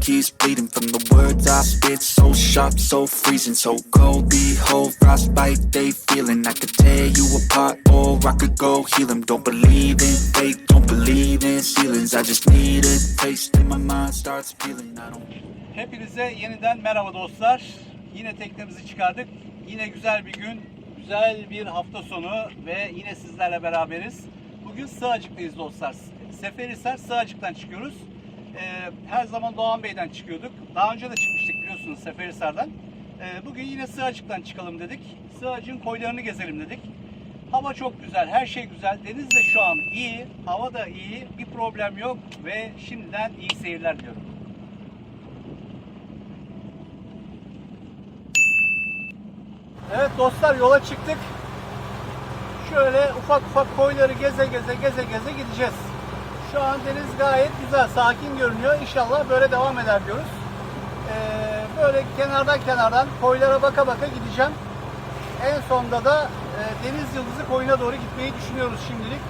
keeps bleeding from the words I spit. So sharp, so freezing, so cold. Behold, frostbite they feeling. I could tear you apart, or I could go heal 'em. Don't believe in fate, don't believe in ceilings. I just need a taste, and my mind starts feeling. I don't. Hepinize yeniden merhaba dostlar. Yine teknemizi çıkardık. Yine güzel bir gün, güzel bir hafta sonu ve yine sizlerle beraberiz. Bugün Sığacık'tayız dostlar. Seferihisar Sığacık'tan çıkıyoruz. Ee, her zaman Doğan Bey'den çıkıyorduk. Daha önce de çıkmıştık biliyorsunuz Seferihisar'dan. Ee, bugün yine Sığacık'tan çıkalım dedik. Sığacık'ın koylarını gezelim dedik. Hava çok güzel, her şey güzel. Deniz de şu an iyi, hava da iyi, bir problem yok ve şimdiden iyi seyirler diliyorum. Evet dostlar yola çıktık. Şöyle ufak ufak koyları geze geze geze geze gideceğiz. Şu an deniz gayet güzel, sakin görünüyor. İnşallah böyle devam eder diyoruz. Ee, böyle kenardan kenardan koylara baka baka gideceğim. En sonda da e, Deniz Yıldızı koyuna doğru gitmeyi düşünüyoruz şimdilik.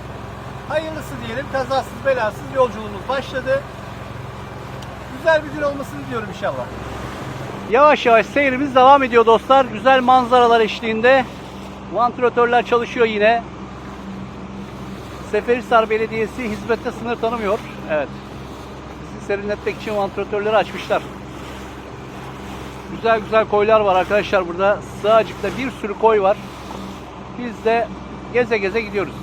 Hayırlısı diyelim, kazasız belasız yolculuğumuz başladı. Güzel bir gün olmasını diliyorum inşallah. Yavaş yavaş seyrimiz devam ediyor dostlar. Güzel manzaralar eşliğinde. Vantilatörler çalışıyor yine. Seferihisar Belediyesi hizmette sınır tanımıyor. Evet. Bizi serinletmek için vantilatörleri açmışlar. Güzel güzel koylar var arkadaşlar burada. Sığacık'ta bir sürü koy var. Biz de geze geze gidiyoruz.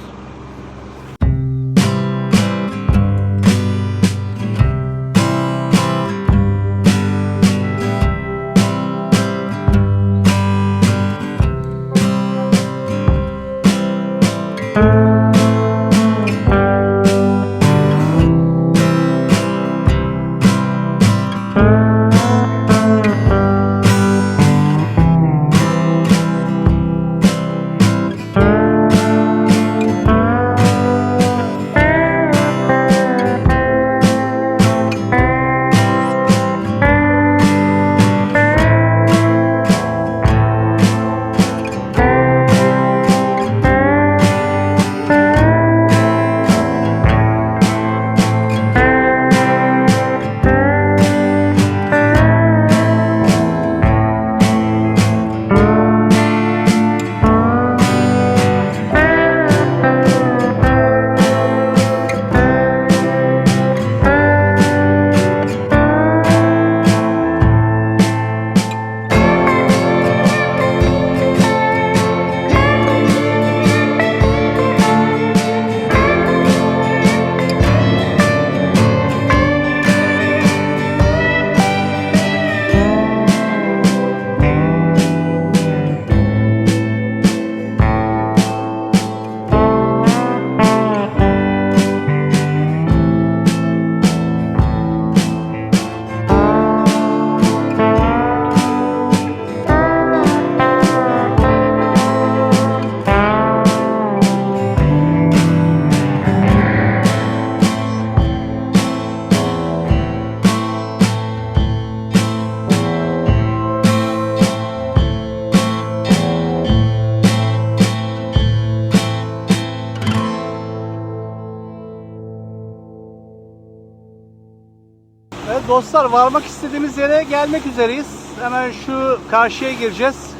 Dostlar varmak istediğimiz yere gelmek üzereyiz. Hemen şu karşıya gireceğiz.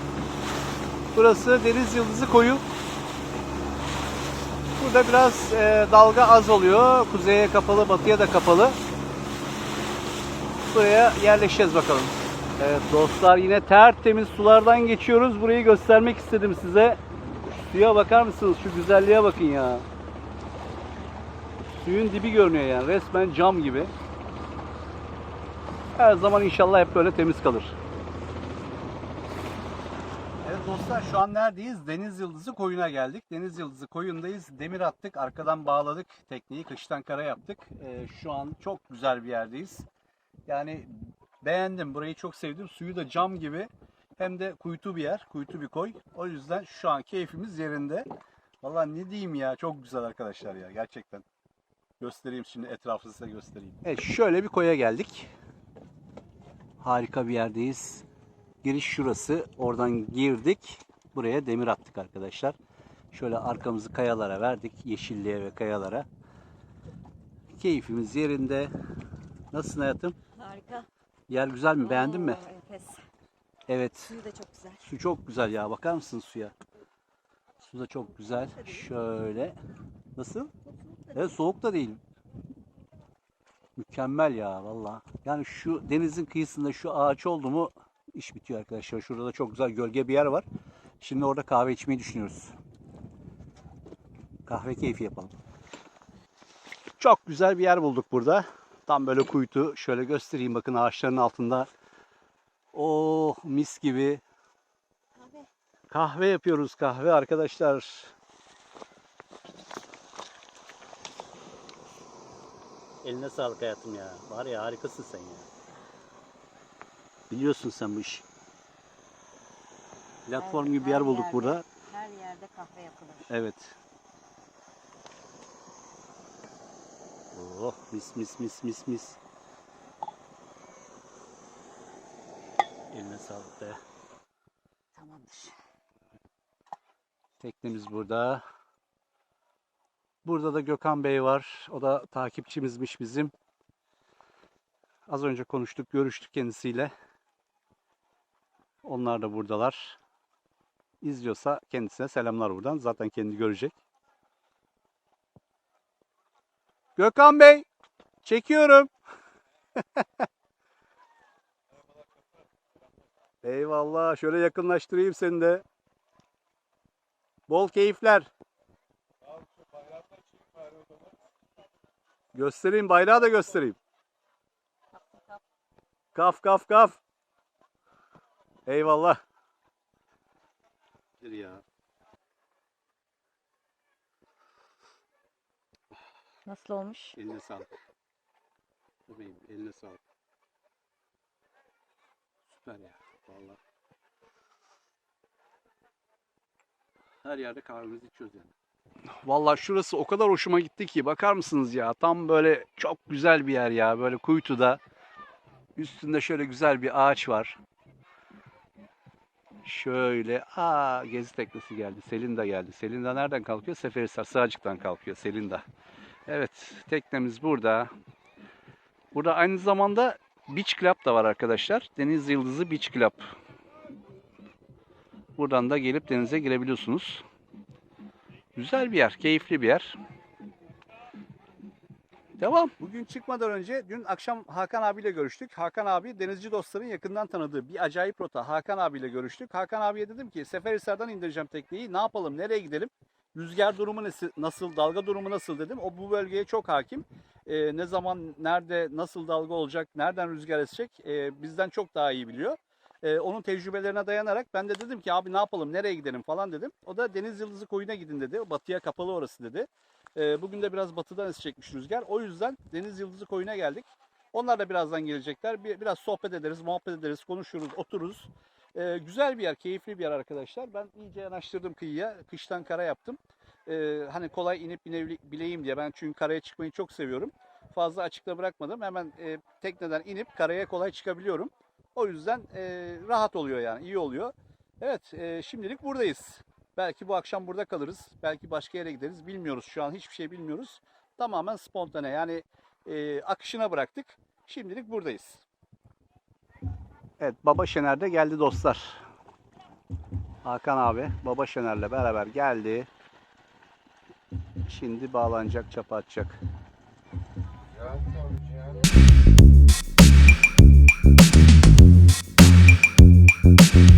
Burası Deniz Yıldızı Koyu. Burada biraz e, dalga az oluyor. Kuzeye kapalı, batıya da kapalı. Buraya yerleşeceğiz bakalım. Evet dostlar yine tertemiz sulardan geçiyoruz. Burayı göstermek istedim size. Suya bakar mısınız? Şu güzelliğe bakın ya. Suyun dibi görünüyor yani. Resmen cam gibi. Her zaman inşallah hep böyle temiz kalır. Evet dostlar şu an neredeyiz? Deniz Yıldızı koyuna geldik. Deniz Yıldızı koyundayız. Demir attık, arkadan bağladık tekneyi, kıştan kara yaptık. Ee, şu an çok güzel bir yerdeyiz. Yani beğendim, burayı çok sevdim. Suyu da cam gibi. hem de kuytu bir yer, kuytu bir koy. O yüzden şu an keyfimiz yerinde. Vallahi ne diyeyim ya çok güzel arkadaşlar ya gerçekten. Göstereyim şimdi etrafı size göstereyim. Evet şöyle bir koya geldik. Harika bir yerdeyiz. Giriş şurası. Oradan girdik. Buraya demir attık arkadaşlar. Şöyle arkamızı kayalara verdik. Yeşilliğe ve kayalara. Keyfimiz yerinde. Nasılsın hayatım? Harika. Yer güzel mi? Beğendin mi? Oo, Enfes. Evet. Suyu da çok güzel. Su çok güzel ya. Bakar mısın suya? Su da çok güzel. Şöyle. Nasıl? Evet soğuk da değil. Mükemmel ya valla. Yani şu denizin kıyısında şu ağaç oldu mu iş bitiyor arkadaşlar. Şurada da çok güzel gölge bir yer var. Şimdi orada kahve içmeyi düşünüyoruz. Kahve keyfi yapalım. Çok güzel bir yer bulduk burada. Tam böyle kuytu. Şöyle göstereyim bakın ağaçların altında. Oh mis gibi. Kahve. Kahve yapıyoruz kahve arkadaşlar. Eline sağlık hayatım ya. Var ya harikasın sen ya. Biliyorsun sen bu işi. Platform Her- gibi bir yer bulduk yerde. burada. Her yerde kahve yapılır. Evet. Oh mis mis mis mis mis. Eline sağlık be. Tamamdır. Teknemiz burada. Burada da Gökhan Bey var. O da takipçimizmiş bizim. Az önce konuştuk, görüştük kendisiyle. Onlar da buradalar. İzliyorsa kendisine selamlar buradan. Zaten kendi görecek. Gökhan Bey, çekiyorum. Eyvallah. Şöyle yakınlaştırayım seni de. Bol keyifler. Göstereyim bayrağı da göstereyim. Kaf kaf kaf. Eyvallah. Ya. Nasıl olmuş? Eline sağlık. Bebeğim eline sağlık. Süper ya. Vallahi. Her yerde kahvemizi içiyoruz yani. Vallahi şurası o kadar hoşuma gitti ki bakar mısınız ya tam böyle çok güzel bir yer ya böyle kuytuda üstünde şöyle güzel bir ağaç var. Şöyle aa gezi teknesi geldi. Selinda geldi. Selinda nereden kalkıyor? Seferihisar Sığacık'tan kalkıyor Selinda. Evet teknemiz burada. Burada aynı zamanda Beach Club da var arkadaşlar. Deniz Yıldızı Beach Club. Buradan da gelip denize girebiliyorsunuz. Güzel bir yer, keyifli bir yer. Devam. Bugün çıkmadan önce dün akşam Hakan abiyle görüştük. Hakan abi denizci dostların yakından tanıdığı bir acayip rota Hakan abiyle görüştük. Hakan abiye dedim ki Seferihisar'dan indireceğim tekneyi. Ne yapalım, nereye gidelim? Rüzgar durumu nasıl, dalga durumu nasıl dedim. O bu bölgeye çok hakim. Ee, ne zaman, nerede, nasıl dalga olacak, nereden rüzgar esecek ee, bizden çok daha iyi biliyor. Ee, onun tecrübelerine dayanarak ben de dedim ki abi ne yapalım, nereye gidelim falan dedim. O da Deniz Yıldızı Koyu'na gidin dedi. Batıya kapalı orası dedi. Ee, bugün de biraz batıdan esecekmiş rüzgar. O yüzden Deniz Yıldızı Koyu'na geldik. Onlar da birazdan gelecekler. Bir, biraz sohbet ederiz, muhabbet ederiz, konuşuruz, otururuz. Ee, güzel bir yer, keyifli bir yer arkadaşlar. Ben iyice yanaştırdım kıyıya. Kıştan kara yaptım. Ee, hani kolay inip binebileyim diye. Ben çünkü karaya çıkmayı çok seviyorum. Fazla açıkta bırakmadım. Hemen e, tekneden inip karaya kolay çıkabiliyorum. O yüzden e, rahat oluyor yani, iyi oluyor. Evet, e, şimdilik buradayız. Belki bu akşam burada kalırız. Belki başka yere gideriz. Bilmiyoruz şu an hiçbir şey bilmiyoruz. Tamamen spontane yani e, akışına bıraktık. Şimdilik buradayız. Evet Baba Şener de geldi dostlar. Hakan abi Baba Şener'le beraber geldi. Şimdi bağlanacak, çapa atacak. Deniz Mm-hmm.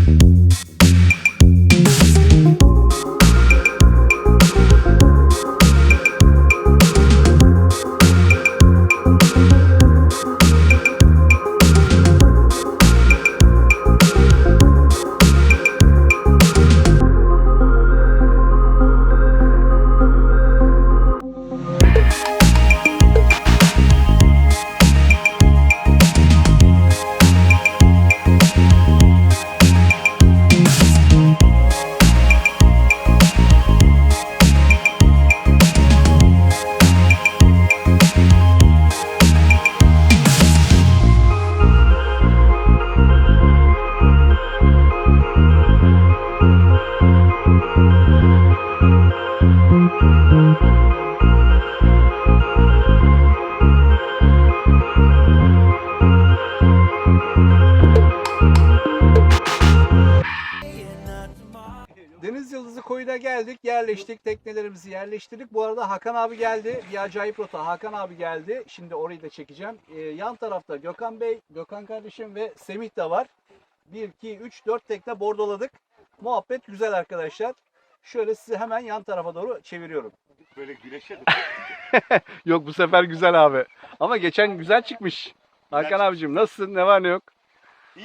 Yerleştik, teknelerimizi yerleştirdik. Bu arada Hakan abi geldi, bir acayip rota. Hakan abi geldi, şimdi orayı da çekeceğim. Ee, yan tarafta Gökhan Bey, Gökhan kardeşim ve Semih de var. 1, 2, 3, 4 tekne bordoladık. Muhabbet güzel arkadaşlar. Şöyle sizi hemen yan tarafa doğru çeviriyorum. Böyle güneşe Yok bu sefer güzel abi. Ama geçen güzel çıkmış. Hakan abicim nasılsın? Ne var ne yok?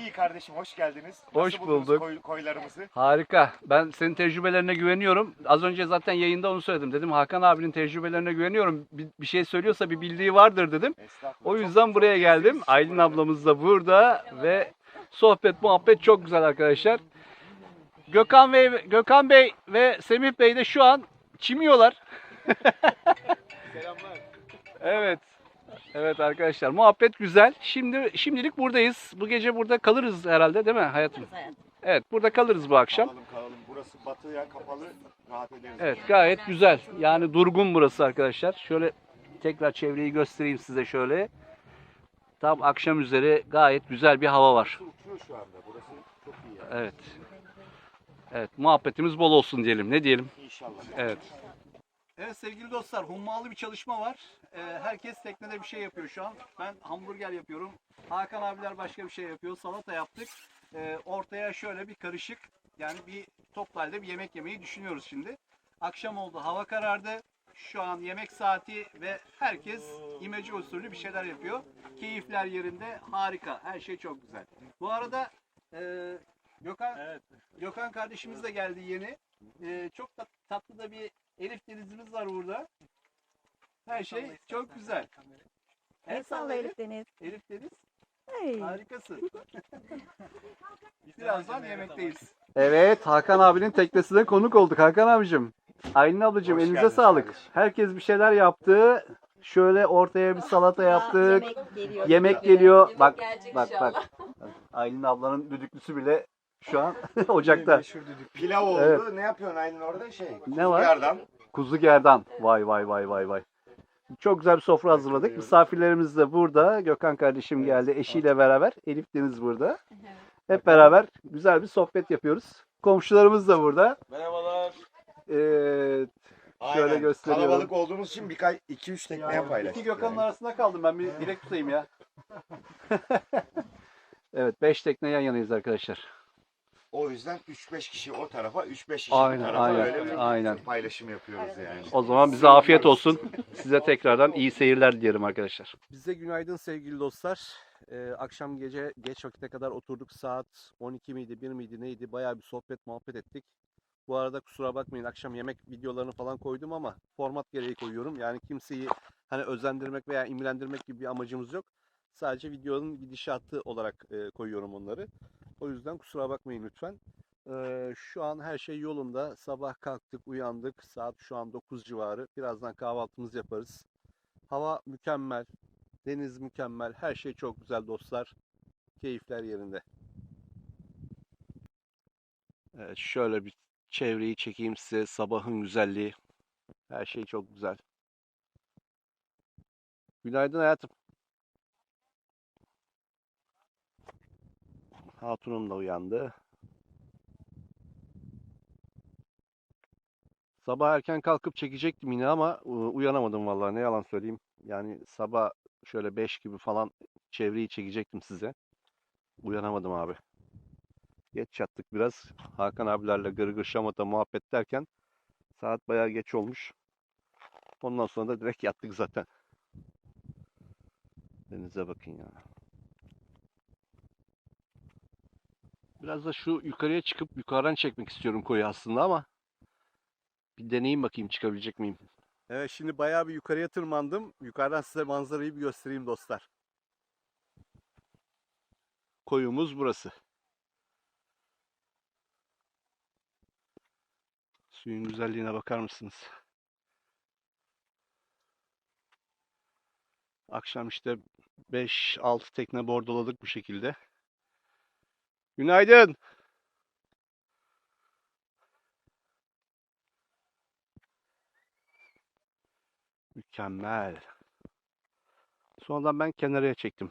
İyi kardeşim hoş geldiniz. Hoş Nasıl buldunuz bulduk. koy- koylarımızı? Harika. Ben senin tecrübelerine güveniyorum. Az önce zaten yayında onu söyledim. Dedim Hakan abinin tecrübelerine güveniyorum. Bir, bir şey söylüyorsa bir bildiği vardır dedim. O Çok- yüzden çok buraya geldim. iyisiniz. Aylin ablamız da burada ve sohbet muhabbet çok güzel arkadaşlar. Gökhan Bey, Gökhan Bey ve Semih Bey de şu an çimiyorlar. Selamlar. Evet. Evet arkadaşlar muhabbet güzel. Şimdi şimdilik buradayız. Bu gece burada kalırız herhalde değil mi hayatım? Hayatım. Evet burada kalırız bu akşam. Kalalım kalalım. Burası batıya kapalı. Rahat ederiz. Evet gayet güzel. Yani durgun burası arkadaşlar. Şöyle tekrar çevreyi göstereyim size şöyle. Tam akşam üzeri gayet güzel bir hava var. Uçuyor şu anda. Burası çok iyi yani. Evet. Evet muhabbetimiz bol olsun diyelim. Ne diyelim? İnşallah. Evet. Evet sevgili dostlar hummalı bir çalışma var. Ee, herkes teknede bir şey yapıyor şu an. Ben hamburger yapıyorum. Hakan abiler başka bir şey yapıyor. Salata yaptık. Ee, ortaya şöyle bir karışık yani bir toplu halde bir yemek yemeyi düşünüyoruz şimdi. Akşam oldu hava karardı. Şu an yemek saati ve herkes imece usulü bir şeyler yapıyor. Keyifler yerinde harika. Her şey çok güzel. Bu arada e, Gökhan, Gökhan kardeşimiz de geldi yeni. Ee, çok da tatlı da bir Elif denizimiz var burada. Her şey çok güzel. El salla Elif Deniz. Elif deniz Hey. harikasın. Birazdan yemekteyiz. Evet Hakan abinin teknesine konuk olduk Hakan abicim. Aylin ablacığım Hoş elinize geldiniz sağlık. kardeşim. Herkes bir şeyler yaptı. Şöyle ortaya bir salata yaptık. Yemek geliyor. Yemek geliyor. Yemek Bak gelecek bak inşallah. bak. Aylin ablanın düdüklüsü bile şu an ocakta. Pilav oldu. Evet. Ne yapıyorsun Aylin orada? Şey. Ne var? Yardan. Kuzu gerdan. Vay vay vay vay vay. Çok güzel bir sofra hazırladık. Misafirlerimiz de burada. Gökhan kardeşim geldi eşiyle beraber. Elif Deniz burada. Hep beraber güzel bir sohbet yapıyoruz. Komşularımız da burada. Merhabalar. Evet. Şöyle Aynen. gösteriyorum. Kalabalık olduğumuz için birkaç 2-3 tekneye paylaştık. İki Gökhan'ın yani. arasında kaldım. Ben bir direkt tutayım ya. evet. Beş tekne yan yanayız arkadaşlar. O yüzden 3-5 kişi o tarafa, 3-5 kişi Aynen, bu tarafa aynen, öyle bir aynen. paylaşım yapıyoruz yani. O zaman bize afiyet olsun. Size tekrardan iyi seyirler dilerim arkadaşlar. Bize günaydın sevgili dostlar. Ee, akşam gece geç vakite kadar oturduk. Saat 12 miydi, 1 miydi neydi? Bayağı bir sohbet muhabbet ettik. Bu arada kusura bakmayın akşam yemek videolarını falan koydum ama format gereği koyuyorum. Yani kimseyi hani özendirmek veya imrendirmek gibi bir amacımız yok. Sadece videonun gidişatı olarak e, koyuyorum onları. O yüzden kusura bakmayın lütfen. Ee, şu an her şey yolunda. Sabah kalktık, uyandık. Saat şu an 9 civarı. Birazdan kahvaltımızı yaparız. Hava mükemmel. Deniz mükemmel. Her şey çok güzel dostlar. Keyifler yerinde. Evet, şöyle bir çevreyi çekeyim size. Sabahın güzelliği. Her şey çok güzel. Günaydın hayatım. Hatunum da uyandı. Sabah erken kalkıp çekecektim yine ama u- uyanamadım vallahi ne yalan söyleyeyim. Yani sabah şöyle 5 gibi falan çevreyi çekecektim size. Uyanamadım abi. Geç yattık biraz. Hakan abilerle gırgır şamata muhabbet derken saat bayağı geç olmuş. Ondan sonra da direkt yattık zaten. Denize bakın ya. Biraz da şu yukarıya çıkıp yukarıdan çekmek istiyorum koyu aslında ama bir deneyeyim bakayım çıkabilecek miyim? Evet şimdi bayağı bir yukarıya tırmandım. Yukarıdan size manzarayı bir göstereyim dostlar. Koyumuz burası. Suyun güzelliğine bakar mısınız? Akşam işte 5-6 tekne bordoladık bu şekilde. Günaydın. Mükemmel. Sonradan ben kenarıya çektim.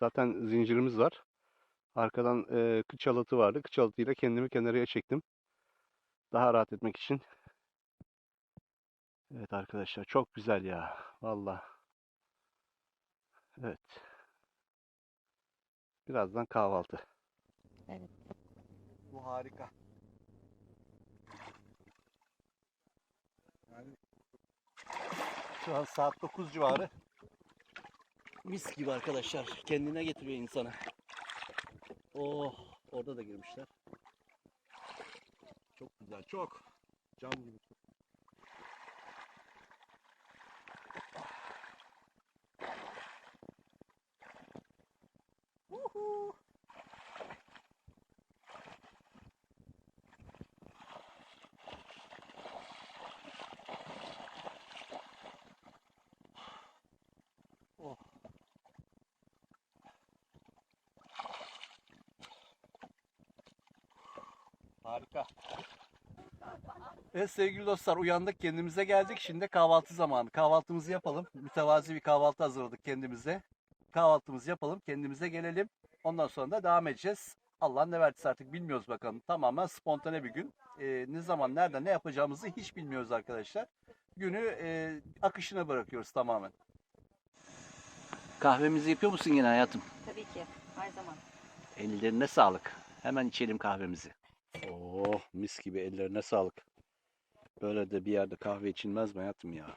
Zaten zincirimiz var. Arkadan e, kıç vardı. Kıç halatıyla kendimi kenarıya çektim. Daha rahat etmek için. Evet arkadaşlar çok güzel ya. Valla. Evet. Birazdan kahvaltı. Evet. Bu harika. Yani şu an saat 9 civarı. Mis gibi arkadaşlar. Kendine getiriyor insana. Oh, orada da girmişler. Çok güzel, çok. Cam gibi. Uhu. Harika. Evet sevgili dostlar uyandık kendimize geldik. Şimdi kahvaltı zamanı. Kahvaltımızı yapalım. Mütevazi bir kahvaltı hazırladık kendimize. Kahvaltımızı yapalım kendimize gelelim. Ondan sonra da devam edeceğiz. Allah ne verdiyse artık bilmiyoruz bakalım. Tamamen spontane bir gün. Ee, ne zaman nerede ne yapacağımızı hiç bilmiyoruz arkadaşlar. Günü e, akışına bırakıyoruz tamamen. Kahvemizi yapıyor musun yine hayatım? Tabii ki. Her zaman. Ellerine sağlık. Hemen içelim kahvemizi. Oh mis gibi ellerine sağlık. Böyle de bir yerde kahve içilmez mi hayatım ya?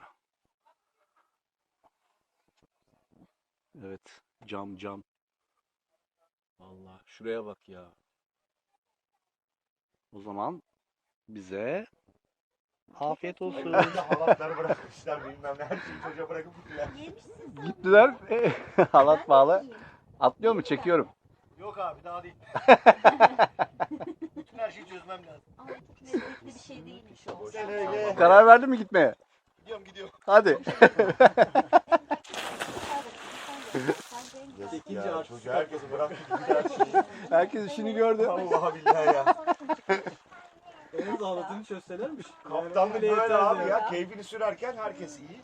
Evet cam cam. Allah şuraya bak ya. O zaman bize afiyet olsun. Halatları bırakmışlar bilmem ne. Her şeyi çocuğa bırakıp gittiler. Gittiler. Halat bağlı. Atlıyor mu? Çekiyorum. Yok abi daha değil. Her şeyi çözmem lazım. Ama çok lezzetli bir şey değilmiş o. Karar verdin mi gitmeye? Gidiyorum gidiyorum. Hadi. İkinci ya. artı. Çocuğa herkesi bıraktı. Herkes işini gördü. Vallahi billahi ya. En zahmetini çözselermiş. Kaptanlık böyle abi ya. Keyfini sürerken herkes iyi.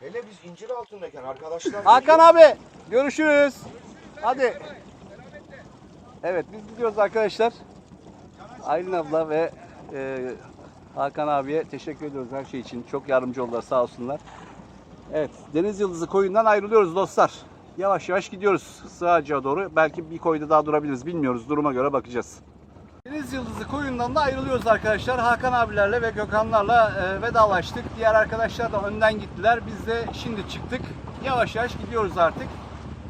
Hele biz incir altındayken arkadaşlar. Hakan abi görüşürüz. Hadi. Evet biz gidiyoruz arkadaşlar. Aylin abla ve e, Hakan abiye teşekkür ediyoruz her şey için. Çok yardımcı oldular sağ olsunlar. Evet Deniz Yıldızı koyundan ayrılıyoruz dostlar. Yavaş yavaş gidiyoruz Sığacığa doğru. Belki bir koyda daha durabiliriz bilmiyoruz. Duruma göre bakacağız. Deniz Yıldızı koyundan da ayrılıyoruz arkadaşlar. Hakan abilerle ve Gökhanlarla e, vedalaştık. Diğer arkadaşlar da önden gittiler. Biz de şimdi çıktık. Yavaş yavaş gidiyoruz artık.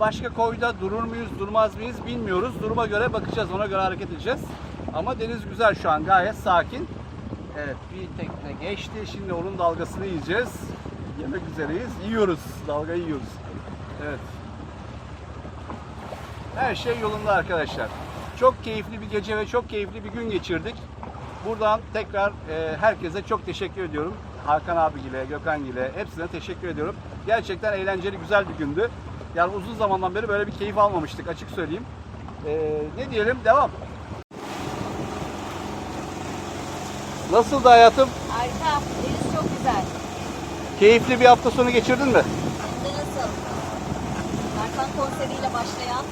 Başka koyda durur muyuz, durmaz mıyız bilmiyoruz. Duruma göre bakacağız, ona göre hareket edeceğiz. Ama deniz güzel şu an, gayet sakin. Evet, bir tekne geçti. Şimdi onun dalgasını yiyeceğiz. Yemek üzereyiz. Yiyoruz, dalga yiyoruz. Evet. Her şey yolunda arkadaşlar. Çok keyifli bir gece ve çok keyifli bir gün geçirdik. Buradan tekrar e, herkese çok teşekkür ediyorum. Hakan abigile, Gökhan ile hepsine teşekkür ediyorum. Gerçekten eğlenceli, güzel bir gündü. Yani uzun zamandan beri böyle bir keyif almamıştık açık söyleyeyim. E, ne diyelim, devam. Nasıldı hayatım? Harika. Deniz çok güzel. Keyifli bir hafta sonu geçirdin mi? Hem de nasıl? Tarkan konseriyle başlayan.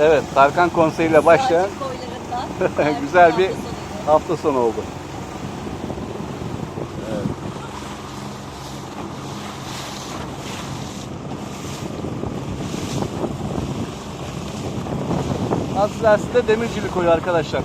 Evet, Tarkan konseriyle başlayan koylarında. Güzel bir- hafta sonuydu. hafta sonu oldu. Aslı de Demircili koyu arkadaşlar.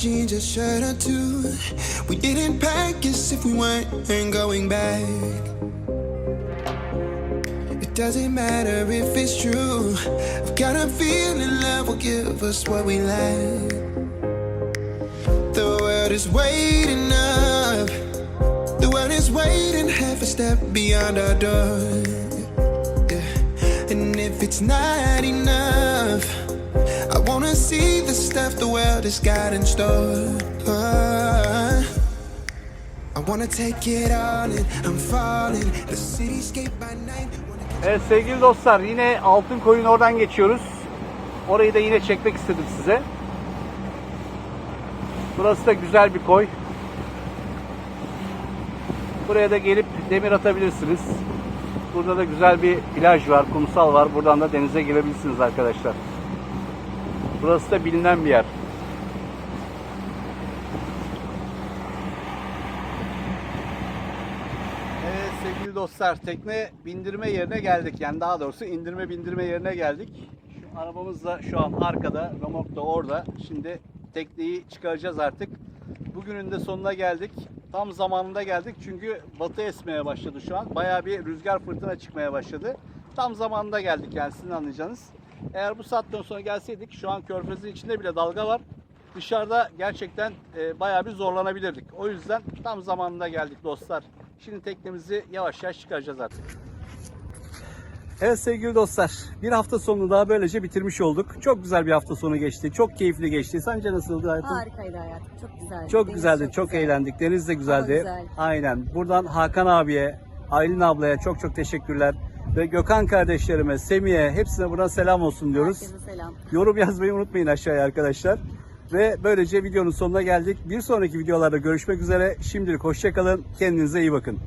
Jeans, a shirt or two. We didn't pack as if we weren't going back. It doesn't matter if it's true. I've got a feeling love will give us what we lack. The world is waiting up. The world is waiting half a step beyond our door. Yeah. And if it's not enough. Wanna see the stuff the world has got in store. Uh, I wanna take it all in. I'm falling. The cityscape by night. Evet sevgili dostlar yine Altın Koyun oradan geçiyoruz. Orayı da yine çekmek istedim size. Burası da güzel bir koy. Buraya da gelip demir atabilirsiniz. Burada da güzel bir plaj var, kumsal var. Buradan da denize girebilirsiniz arkadaşlar. Burası da bilinen bir yer. Evet sevgili dostlar tekne bindirme yerine geldik. Yani daha doğrusu indirme bindirme yerine geldik. Şu arabamız da şu an arkada. Remork da orada. Şimdi tekneyi çıkaracağız artık. Bugünün de sonuna geldik. Tam zamanında geldik çünkü batı esmeye başladı şu an. Bayağı bir rüzgar fırtına çıkmaya başladı. Tam zamanında geldik yani sizin anlayacağınız. Eğer bu saatten sonra gelseydik şu an körfezin içinde bile dalga var. Dışarıda gerçekten e, bayağı bir zorlanabilirdik. O yüzden tam zamanında geldik dostlar. Şimdi teknemizi yavaş yavaş çıkaracağız artık. Evet sevgili dostlar, bir hafta sonunu daha böylece bitirmiş olduk. Çok güzel bir hafta sonu geçti, çok keyifli geçti. Sence nasıldı hayatım? Harikaydı hayatım. Çok güzeldi. Çok Deniz güzeldi, çok, güzel. eğlendik. Deniz de güzeldi. güzel. Aynen. Buradan Hakan abiye, Aylin ablaya çok çok teşekkürler. Ve Gökhan kardeşlerime, Semih'e hepsine buradan selam olsun diyoruz. Herkese selam. Yorum yazmayı unutmayın aşağıya arkadaşlar. Ve böylece videonun sonuna geldik. Bir sonraki videolarda görüşmek üzere. Şimdilik hoşçakalın. Kendinize iyi bakın.